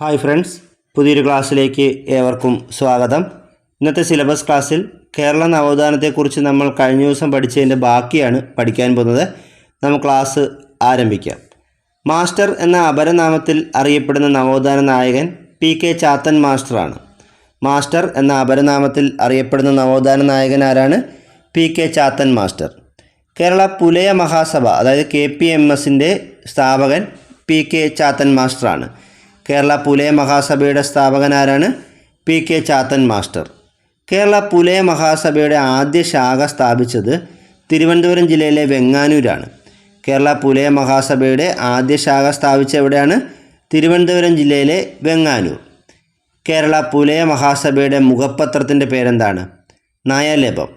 Hi friends പുതിയൊരു ക്ലാസ്സിലേക്ക് ഏവർക്കും സ്വാഗതം. ഇന്നത്തെ സിലബസ് ക്ലാസ്സിൽ കേരള നവോത്ഥാനത്തെക്കുറിച്ച് നമ്മൾ കഴിഞ്ഞ ദിവസം പഠിച്ചതിന്റെ ബാക്കിയാണ് പഠിക്കാൻ പോകുന്നത്. നമുക്ക് ക്ലാസ് ആരംഭിക്കാം. മാസ്റ്റർ എന്ന അപരനാമത്തിൽ അറിയപ്പെടുന്ന നവോത്ഥാന നായകൻ പി കെ ചാത്തൻ മാസ്റ്ററാണ്. മാസ്റ്റർ എന്ന അപരനാമത്തിൽ അറിയപ്പെടുന്ന നവോത്ഥാന നായകൻ ആരാണ്? P K Chathan master. Kerala Pulaya Mahasabha അതായത് കെ പി എം എസിന്റെ സ്ഥാപകൻ പി കെ ചാത്തൻ മാസ്റ്ററാണ്. കേരള പുലയ മഹാസഭയുടെ സ്ഥാപകനാരാണ് P K Chathan master. Kerala Pulaya മഹാസഭയുടെ ആദ്യ ശാഖ സ്ഥാപിച്ചത് തിരുവനന്തപുരം ജില്ലയിലെ വെങ്ങാനൂരാണ്. കേരള പുലയ മഹാസഭയുടെ ആദ്യ ശാഖ സ്ഥാപിച്ച എവിടെയാണ്? തിരുവനന്തപുരം ജില്ലയിലെ വെങ്ങാനൂർ. കേരള പുലയ മഹാസഭയുടെ മുഖപത്രത്തിന്റെ പേരെന്താണ്? നയലേപം.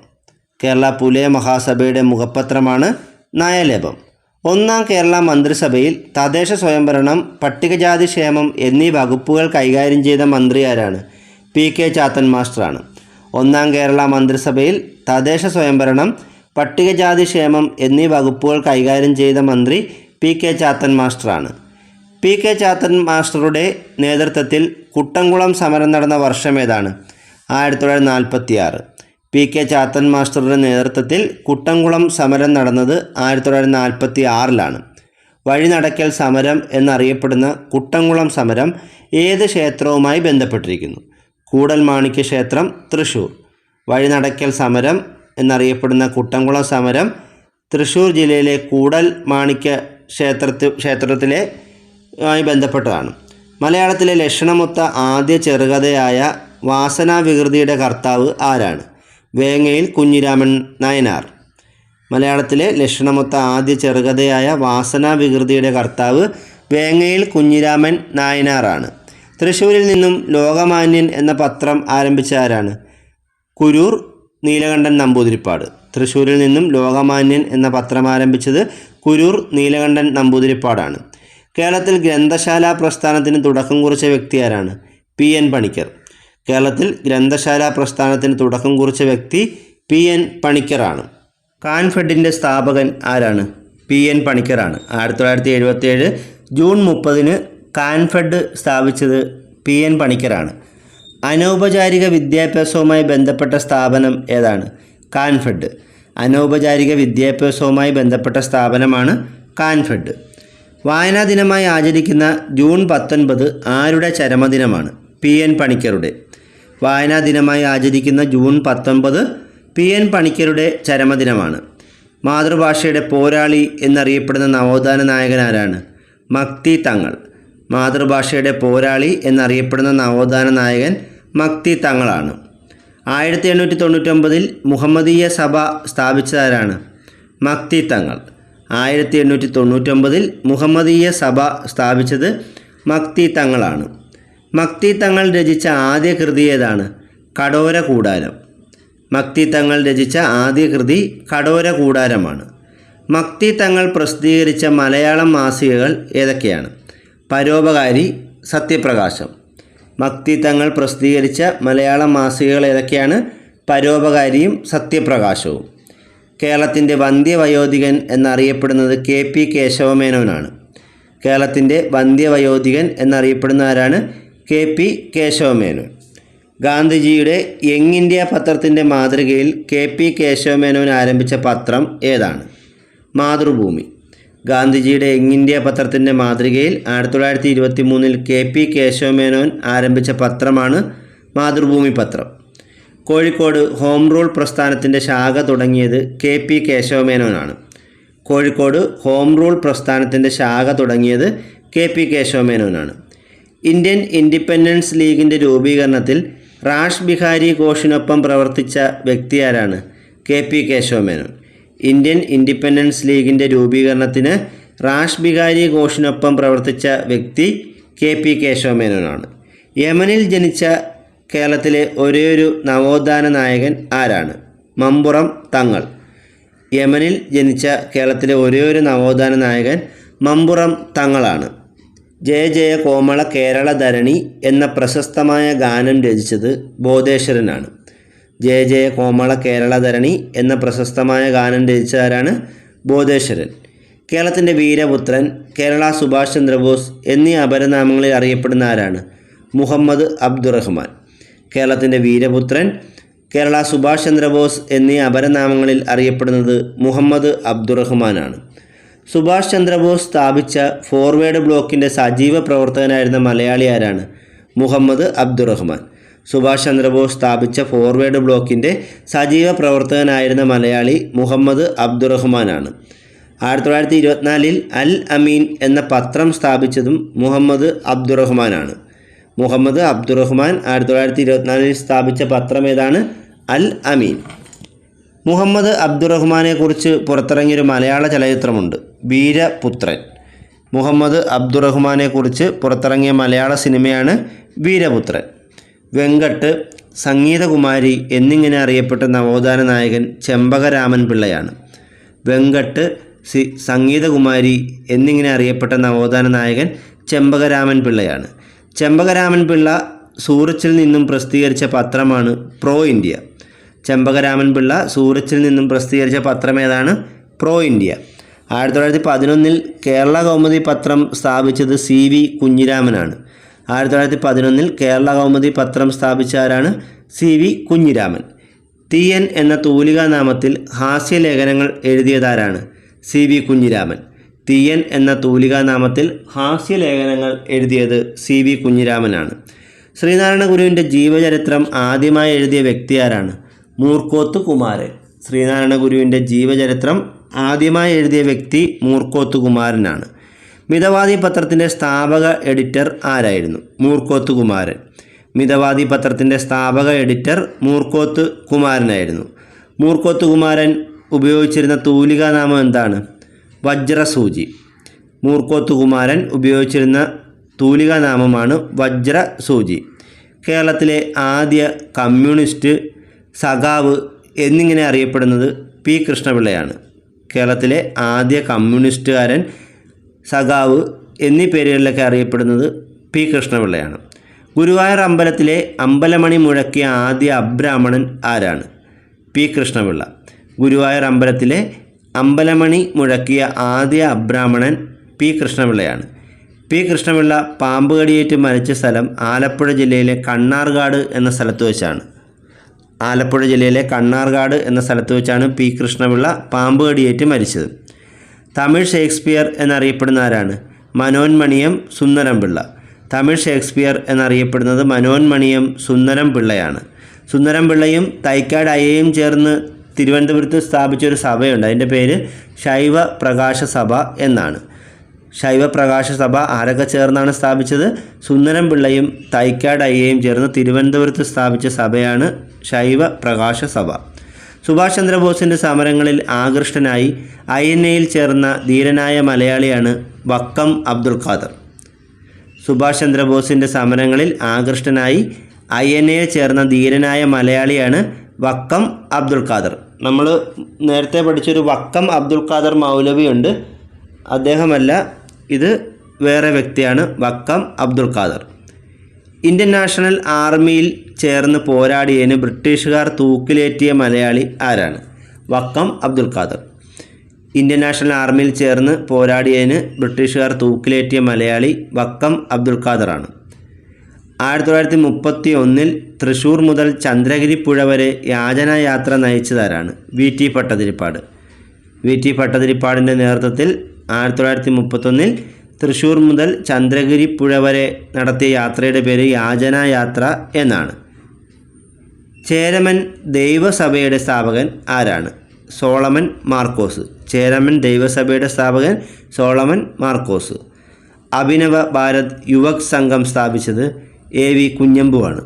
കേരള പുലയ മഹാസഭയുടെ മുഖപത്രമാണ് നയലേപം. ഒന്നാം കേരള മന്ത്രിസഭയിൽ തദ്ദേശ സ്വയംഭരണം പട്ടികജാതി ക്ഷേമം എന്നീ വകുപ്പുകൾ കൈകാര്യം ചെയ്ത മന്ത്രി ആരാണ്? പി കെ ചാത്തൻ മാസ്റ്ററാണ്. ഒന്നാം കേരള മന്ത്രിസഭയിൽ തദ്ദേശ സ്വയംഭരണം പട്ടികജാതി ക്ഷേമം എന്നീ വകുപ്പുകൾ കൈകാര്യം ചെയ്ത മന്ത്രി പി കെ ചാത്തൻ മാസ്റ്ററാണ്. പി കെ ചാത്തൻ മാസ്റ്ററുടെ നേതൃത്വത്തിൽ കുട്ടംകുളം സമരം നടന്ന വർഷം ഏതാണ്? ആയിരത്തി തൊള്ളായിരത്തി നാൽപ്പത്തി ആറ് പി കെ ചാത്തൻ മാസ്റ്ററുടെ നേതൃത്വത്തിൽ കുട്ടംകുളം സമരം നടന്നത് ആയിരത്തി തൊള്ളായിരത്തി നാൽപ്പത്തി ആറിലാണ് വഴിനടക്കൽ സമരം എന്നറിയപ്പെടുന്ന കുട്ടംകുളം സമരം ഏത് ക്ഷേത്രവുമായി ബന്ധപ്പെട്ടിരിക്കുന്നു? കൂടൽ മാണിക്യ ക്ഷേത്രം തൃശ്ശൂർ വഴിനടക്കൽ സമരം എന്നറിയപ്പെടുന്ന കുട്ടംകുളം സമരം തൃശ്ശൂർ ജില്ലയിലെ കൂടൽ മാണിക്യ ക്ഷേത്രത്തിൽ ക്ഷേത്രത്തിലെ ആയി ബന്ധപ്പെട്ടതാണ്. മലയാളത്തിലെ ലക്ഷണമൊത്ത ആദ്യ ചെറുകഥയായ വാസനാവികൃതിയുടെ കർത്താവ് ആരാണ്? വേങ്ങയിൽ കുഞ്ഞിരാമൻ നായനാർ. മലയാളത്തിലെ ലക്ഷണമൊത്ത ആദ്യ ചെറുകഥയായ വാസനാവികൃതിയുടെ കർത്താവ് വേങ്ങയിൽ കുഞ്ഞിരാമൻ നായനാറാണ്. തൃശ്ശൂരിൽ നിന്നും ലോകമാന്യൻ എന്ന പത്രം ആരംഭിച്ച ആരാണ്? കുരൂർ നീലകണ്ഠൻ നമ്പൂതിരിപ്പാട്. തൃശ്ശൂരിൽ നിന്നും ലോകമാന്യൻ എന്ന പത്രം ആരംഭിച്ചത് കുരൂർ നീലകണ്ഠൻ നമ്പൂതിരിപ്പാടാണ്. കേരളത്തിൽ ഗ്രന്ഥശാല പ്രസ്ഥാനത്തിന് തുടക്കം കുറിച്ച വ്യക്തി ആരാണ്? പി. എൻ. പണിക്കർ. കേരളത്തിൽ ഗ്രന്ഥശാല പ്രസ്ഥാനത്തിന് തുടക്കം കുറിച്ച വ്യക്തി പി എൻ പണിക്കറാണ് കാൻഫെഡിന്റെ സ്ഥാപകൻ ആരാണ്? പി എൻ പണിക്കറാണ് ആയിരത്തി തൊള്ളായിരത്തി എഴുപത്തിയേഴ് ജൂൺ മുപ്പതിന് കാൻഫെഡ് സ്ഥാപിച്ചത് പി എൻ പണിക്കറാണ് അനൗപചാരിക വിദ്യാഭ്യാസവുമായി ബന്ധപ്പെട്ട സ്ഥാപനം ഏതാണ്? കാൻഫെഡ്. അനൗപചാരിക വിദ്യാഭ്യാസവുമായി ബന്ധപ്പെട്ട സ്ഥാപനമാണ് കാൻഫെഡ്. വായനാ ദിനമായി ആചരിക്കുന്ന ജൂൺ പത്തൊൻപത് ആരുടെ ചരമദിനമാണ്? പി എൻ പണിക്കരുടെ. വായനാ ദിനമായി ആചരിക്കുന്ന ജൂൺ പത്തൊൻപത് പി എൻ പണിക്കരുടെ ചരമദിനമാണ്. മാതൃഭാഷയുടെ പോരാളി എന്നറിയപ്പെടുന്ന നവോത്ഥാന നായകൻ ആരാണ്? മക്തി തങ്ങൾ. മാതൃഭാഷയുടെ പോരാളി എന്നറിയപ്പെടുന്ന നവോത്ഥാന നായകൻ മക്തി തങ്ങളാണ്. ആയിരത്തി എണ്ണൂറ്റി തൊണ്ണൂറ്റൊമ്പതിൽ മുഹമ്മദീയ സഭ സ്ഥാപിച്ചതാരാണ്? മക്തി തങ്ങൾ. ആയിരത്തി എണ്ണൂറ്റി തൊണ്ണൂറ്റൊമ്പതിൽ മുഹമ്മദീയ സഭ സ്ഥാപിച്ചത് മക്തി തങ്ങളാണ്. മക്തി തങ്ങൾ രചിച്ച ആദ്യ കൃതി ഏതാണ്? കടോര കൂടാരം. മക്തി തങ്ങൾ രചിച്ച ആദ്യ കൃതി കടോര കൂടാരമാണ്. മക്തി തങ്ങൾ പ്രസിദ്ധീകരിച്ച മലയാളം മാസികകൾ ഏതൊക്കെയാണ്? പരോപകാരി സത്യപ്രകാശം. മക്തി തങ്ങൾ പ്രസിദ്ധീകരിച്ച മലയാളം മാസികകൾ ഏതൊക്കെയാണ്? പരോപകാരിയും സത്യപ്രകാശവും. കേരളത്തിന്റെ വന്ധ്യവയോധികൻ എന്നറിയപ്പെടുന്നത് കെ പി കേശവമേനോനാണ്. കേരളത്തിന്റെ വന്ധ്യവയോധികൻ എന്നറിയപ്പെടുന്ന ആരാണ്? K P Kesavamenon. ഗാന്ധിജിയുടെ യങ് ഇന്ത്യ പത്രത്തിന്റെ മാതൃകയിൽ കെ പി കേശവമേനോൻ ആരംഭിച്ച പത്രം ഏതാണ്? മാതൃഭൂമി. ഗാന്ധിജിയുടെ യങ് ഇന്ത്യ പത്രത്തിന്റെ മാതൃകയിൽ ആയിരത്തി തൊള്ളായിരത്തി ഇരുപത്തി മൂന്നിൽ കെ പി കേശവമേനോൻ ആരംഭിച്ച പത്രമാണ് മാതൃഭൂമി പത്രം. കോഴിക്കോട് ഹോം റൂൾ പ്രസ്ഥാനത്തിന്റെ ശാഖ തുടങ്ങിയത് കെ പി കേശവമേനോനാണ്. കോഴിക്കോട് ഹോം റൂൾ പ്രസ്ഥാനത്തിന്റെ ശാഖ തുടങ്ങിയത് കെ പി കേശവമേനോനാണ്. ഇന്ത്യൻ ഇൻഡിപെൻഡൻസ് ലീഗിന്റെ രൂപീകരണത്തിൽ റാഷ് ബിഹാരി ഘോഷിനൊപ്പം പ്രവർത്തിച്ച വ്യക്തി ആരാണ് K P Kesavamenon. Indian independence ലീഗിന്റെ രൂപീകരണത്തിന് റാഷ് ബിഹാരി ഘോഷിനൊപ്പം പ്രവർത്തിച്ച വ്യക്തി കെ പി കേശവമേനോനാണ്. യമനിൽ ജനിച്ച കേരളത്തിലെ ഒരേയൊരു നവോത്ഥാന നായകൻ ആരാണ്? മമ്പുറം തങ്ങൾ. യമനിൽ ജനിച്ച കേരളത്തിലെ ഒരേയൊരു നവോത്ഥാന നായകൻ മമ്പുറം തങ്ങളാണ്. ജയ ജയ കോമള കേരള ധരണി എന്ന പ്രശസ്തമായ ഗാനം രചിച്ചത് ബോധേശ്വരനാണ്. ജയ ജയ കോമള കേരള ധരണി എന്ന പ്രശസ്തമായ ഗാനം രചിച്ചതാരാണ് ബോധേശ്വരൻ. കേരളത്തിന്റെ വീരപുത്രൻ കേരള സുഭാഷ് ചന്ദ്രബോസ് എന്നീ അപരനാമങ്ങളിൽ അറിയപ്പെടുന്ന ആരാണ്? മുഹമ്മദ് അബ്ദുറഹ്മാൻ. കേരളത്തിന്റെ വീരപുത്രൻ കേരള സുഭാഷ് ചന്ദ്രബോസ് എന്നീ അപരനാമങ്ങളിൽ അറിയപ്പെടുന്നത് മുഹമ്മദ് അബ്ദുറഹ്മാനാണ്. സുഭാഷ് ചന്ദ്രബോസ് സ്ഥാപിച്ച ഫോർവേഡ് ബ്ലോക്കിന്റെ സജീവ പ്രവർത്തകനായിരുന്ന മലയാളി ആരാണ്? മുഹമ്മദ് അബ്ദുറഹ്മാൻ. സുഭാഷ് ചന്ദ്രബോസ് സ്ഥാപിച്ച ഫോർവേഡ് ബ്ലോക്കിന്റെ സജീവ പ്രവർത്തകനായിരുന്ന മലയാളി മുഹമ്മദ് അബ്ദുറഹ്മാനാണ്. ആയിരത്തി തൊള്ളായിരത്തി ഇരുപത്തിനാലിൽ അൽ അമീൻ എന്ന പത്രം സ്ഥാപിച്ചതും മുഹമ്മദ് അബ്ദുറഹ്മാനാണ്. മുഹമ്മദ് അബ്ദുറഹ്മാൻ ആയിരത്തി തൊള്ളായിരത്തി ഇരുപത്തിനാലിൽ സ്ഥാപിച്ച പത്രം ഏതാണ്? അൽ അമീൻ. മുഹമ്മദ് അബ്ദുറഹ്മാനെക്കുറിച്ച് പുറത്തിറങ്ങിയൊരു മലയാള ചലച്ചിത്രമുണ്ട്. വീരപുത്രൻ. മുഹമ്മദ് അബ്ദുറഹ്മാനെ കുറിച്ച് പുറത്തിറങ്ങിയ മലയാള സിനിമയാണ് വീരപുത്രൻ. വെങ്കട്ട് സംഗീതകുമാരി എന്നിങ്ങനെ അറിയപ്പെട്ട നവോത്ഥാന നായകൻ ചെമ്പകരാമൻ പിള്ളയാണ്. വെങ്കട്ട് സി സംഗീതകുമാരി എന്നിങ്ങനെ അറിയപ്പെട്ട നവോത്ഥാന നായകൻ ചെമ്പകരാമൻ പിള്ളയാണ്. ചെമ്പകരാമൻ പിള്ള സൂറച്ചിൽ നിന്നും പ്രസിദ്ധീകരിച്ച പത്രമാണ് പ്രോ ഇന്ത്യ. ചെമ്പകരാമൻ പിള്ള സൂറച്ചിൽ നിന്നും പ്രസിദ്ധീകരിച്ച പത്രം ഏതാണ് പ്രോ ഇന്ത്യ. ആയിരത്തി തൊള്ളായിരത്തി പതിനൊന്നിൽ കേരള കൗമുദി പത്രം സ്ഥാപിച്ചത് സി വി കുഞ്ഞിരാമനാണ്. ആയിരത്തി തൊള്ളായിരത്തി പതിനൊന്നിൽ കേരള കൗമുദി പത്രം സ്ഥാപിച്ച ആരാണ് സി വി കുഞ്ഞിരാമൻ. തീയൻ എന്ന തൂലികാ നാമത്തിൽ ഹാസ്യലേഖനങ്ങൾ എഴുതിയതാരാണ് സി വി കുഞ്ഞിരാമൻ. തീയൻ എന്ന തൂലികാ നാമത്തിൽ ഹാസ്യലേഖനങ്ങൾ എഴുതിയത് സി വി കുഞ്ഞിരാമനാണ്. ശ്രീനാരായണ ഗുരുവിന്റെ ജീവചരിത്രം ആദ്യമായി എഴുതിയ വ്യക്തി ആരാണ് മൂർക്കോത്ത് കുമാരൻ. ശ്രീനാരായണ ഗുരുവിന്റെ ജീവചരിത്രം ആദ്യമായി എഴുതിയ വ്യക്തി മൂർക്കോത്ത് കുമാരനാണ് മിതവാദി പത്രത്തിന്റെ സ്ഥാപക എഡിറ്റർ ആരായിരുന്നു? മൂർക്കോത്ത് കുമാരൻ മിതവാദി പത്രത്തിന്റെ സ്ഥാപക എഡിറ്റർ മൂർക്കോത്ത് കുമാരനായിരുന്നു മൂർക്കോത്ത് കുമാരൻ ഉപയോഗിച്ചിരുന്ന തൂലിക നാമം എന്താണ്? വജ്രസൂചി. മൂർക്കോത്ത് കുമാരൻ ഉപയോഗിച്ചിരുന്ന തൂലിക നാമമാണ് വജ്രസൂചി. കേരളത്തിലെ ആദ്യ കമ്മ്യൂണിസ്റ്റ് സഖാവ് എന്നിങ്ങനെ അറിയപ്പെടുന്നത് പി കൃഷ്ണപിള്ളയാണ്. കേരളത്തിലെ ആദ്യ കമ്മ്യൂണിസ്റ്റുകാരൻ സഖാവ് എന്നീ പേരുകളിലൊക്കെ അറിയപ്പെടുന്നത് പി കൃഷ്ണപിള്ളയാണ്. ഗുരുവായൂർ അമ്പലത്തിലെ അമ്പലമണി മുഴക്കിയ ആദ്യ അബ്രാഹ്മണൻ ആരാണ്? പി കൃഷ്ണപിള്ള. ഗുരുവായൂർ അമ്പലത്തിലെ അമ്പലമണി മുഴക്കിയ ആദ്യ അബ്രാഹ്മണൻ പി കൃഷ്ണപിള്ളയാണ്. പി കൃഷ്ണപിള്ള പാമ്പ് കടിയേറ്റ് മരിച്ച സ്ഥലം ആലപ്പുഴ ജില്ലയിലെ കണ്ണാർകാട് എന്ന സ്ഥലത്ത് വെച്ചാണ്. ആലപ്പുഴ ജില്ലയിലെ കണ്ണാർകാട് എന്ന സ്ഥലത്ത് വെച്ചാണ് പി കൃഷ്ണപിള്ള പാമ്പ് കടിയേറ്റ് മരിച്ചത്. തമിഴ് ഷേക്സ്പിയർ എന്നറിയപ്പെടുന്ന ആരാണ്? മനോന്മണിയം സുന്ദരം പിള്ള തമിഴ് ഷേക്സ്പിയർ എന്നറിയപ്പെടുന്നത് മനോന്മണിയം സുന്ദരം പിള്ളയാണ് സുന്ദരം പിള്ളയും തൈക്കാട് അയ്യയും ചേർന്ന് തിരുവനന്തപുരത്ത് സ്ഥാപിച്ച ഒരു സഭയുണ്ട്. അതിന്റെ പേര് ശൈവ പ്രകാശ സഭ എന്നാണ്. ശൈവ പ്രകാശ സഭ ആരൊക്കെ ചേർന്നാണ് സ്ഥാപിച്ചത്? സുന്ദരം പിള്ളയും തൈക്കാട് അയ്യയും ചേർന്ന് തിരുവനന്തപുരത്ത് സ്ഥാപിച്ച സഭയാണ് ശൈവ പ്രകാശ സഭ സുഭാഷ് ചന്ദ്രബോസിന്റെ സമരങ്ങളിൽ ആകൃഷ്ടനായി ഐ എൻ എയിൽ ചേർന്ന ധീരനായ മലയാളിയാണ് വക്കം അബ്ദുൽ ഖാദർ. സുഭാഷ് ചന്ദ്രബോസിന്റെ സമരങ്ങളിൽ ആകൃഷ്ടനായി ഐ എൻ എയിൽ ചേർന്ന ധീരനായ മലയാളിയാണ് വക്കം അബ്ദുൽ ഖാദർ. നമ്മൾ നേരത്തെ പഠിച്ചൊരു വക്കം അബ്ദുൽ ഖാദർ മൗലവിയുണ്ട്. അദ്ദേഹമല്ല ഇത് വേറെ വ്യക്തിയാണ് വക്കം അബ്ദുൾ ഖാദർ. ഇന്ത്യൻ നാഷണൽ ആർമിയിൽ ചേർന്ന് പോരാടിയതിന് ബ്രിട്ടീഷുകാർ തൂക്കിലേറ്റിയ മലയാളി ആരാണ്? വക്കം അബ്ദുൾ ഖാദർ. ഇന്ത്യൻ നാഷണൽ ആർമിയിൽ ചേർന്ന് പോരാടിയതിന് ബ്രിട്ടീഷുകാർ തൂക്കിലേറ്റിയ മലയാളി വക്കം അബ്ദുൽ ഖാദറാണ്. ആയിരത്തി തൊള്ളായിരത്തി മുപ്പത്തി ഒന്നിൽ മുതൽ ചന്ദ്രഗിരി പുഴ വരെ യാചനായാത്ര നയിച്ചതാരാണ്? V T Bhattathiripad. V T ഭട്ടതിരിപ്പാടിന്റെ നേതൃത്വത്തിൽ ആയിരത്തി തൊള്ളായിരത്തി മുപ്പത്തൊന്നിൽ തൃശ്ശൂർ മുതൽ ചന്ദ്രഗിരി പുഴ വരെ നടത്തിയ യാത്രയുടെ പേര് യാചനായാത്ര എന്നാണ്. ചേരമൻ ദൈവസഭയുടെ സ്ഥാപകൻ ആരാണ്? സോളമൻ മാർക്കോസ്. ചേരമൻ ദൈവസഭയുടെ സ്ഥാപകൻ സോളമൻ മാർക്കോസ്. അഭിനവ ഭാരത് യുവക് സംഘം സ്ഥാപിച്ചത് എ വി കുഞ്ഞമ്പുവാണ്.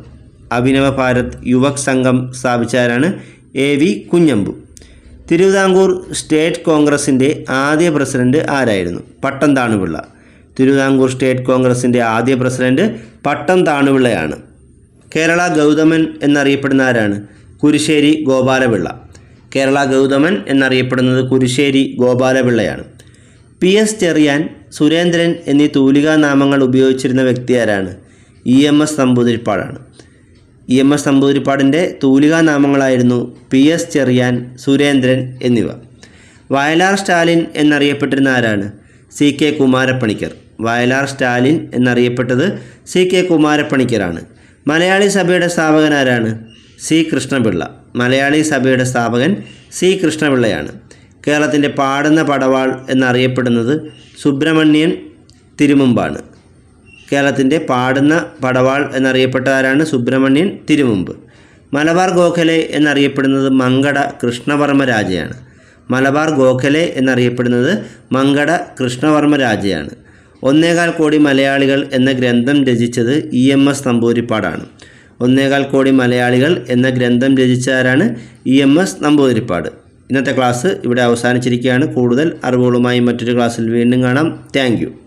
Abhinava Bharat Yuvak Sangham സ്ഥാപിച്ചാരാണ് A V Kunhambu. Thiruvithamkoor state കോൺഗ്രസിന്റെ ആദ്യ പ്രസിഡന്റ് ആരായിരുന്നു? പട്ടം താണുപിള്ള തിരുവിതാംകൂർ സ്റ്റേറ്റ് കോൺഗ്രസിന്റെ ആദ്യ പ്രസിഡന്റ് പട്ടം താണുപിള്ളയാണ് കേരള ഗൗതമൻ എന്നറിയപ്പെടുന്ന ആരാണ്? കുരിശ്ശേരി ഗോപാലപിള്ള. കേരള ഗൗതമൻ എന്നറിയപ്പെടുന്നത് കുരിശ്ശേരി ഗോപാലപിള്ളയാണ്. പി. എസ്. ചെറിയാൻ സുരേന്ദ്രൻ എന്നീ തൂലികാനാമങ്ങൾ ഉപയോഗിച്ചിരുന്ന വ്യക്തി ആരാണ്? ഇ. എം. എസ്. നമ്പൂതിരിപ്പാടാണ്. ഇ എം എസ് നമ്പൂതിരിപ്പാടിന്റെ തൂലികാ നാമങ്ങളായിരുന്നു പി എസ് ചെറിയാൻ സുരേന്ദ്രൻ എന്നിവ. വയലാർ സ്റ്റാലിൻ എന്നറിയപ്പെട്ടിരുന്ന ആരാണ്? C K Kumarappanicker. Vayalar Stalin എന്നറിയപ്പെട്ടത് C K കുമാരപ്പണിക്കരാണ്. മലയാളി സഭയുടെ സ്ഥാപകൻ ആരാണ്? സി കൃഷ്ണപിള്ള. മലയാളി സഭയുടെ സ്ഥാപകൻ സി കൃഷ്ണപിള്ളയാണ്. കേരളത്തിന്റെ പാടുന്ന പടവാൾ എന്നറിയപ്പെടുന്നത് സുബ്രഹ്മണ്യൻ തിരുമുമ്പാണ്. കേരളത്തിന്റെ പാടുന്ന പടവാൾ എന്നറിയപ്പെട്ട ആരാണ് സുബ്രഹ്മണ്യൻ തിരുമുമ്പ്. മലബാർ ഗോഖലെ എന്നറിയപ്പെടുന്നത് മങ്കട കൃഷ്ണവർമ്മ രാജയാണ് മലബാർ ഗോഖലെ എന്നറിയപ്പെടുന്നത് മങ്കട കൃഷ്ണവർമ്മ രാജയാണ് ഒന്നേകാൽ കോടി മലയാളികൾ എന്ന ഗ്രന്ഥം രചിച്ചത് ഇ എം എസ് നമ്പൂതിരിപ്പാടാണ്. ഒന്നേകാൽ കോടി മലയാളികൾ എന്ന ഗ്രന്ഥം രചിച്ച ആരാണ് ഇ എം എസ് നമ്പൂതിരിപ്പാട്. ഇന്നത്തെ ക്ലാസ് ഇവിടെ അവസാനിച്ചിരിക്കുകയാണ്. കൂടുതൽ അറിവുകളുമായി മറ്റൊരു ക്ലാസ്സിൽ വീണ്ടും കാണാം. താങ്ക്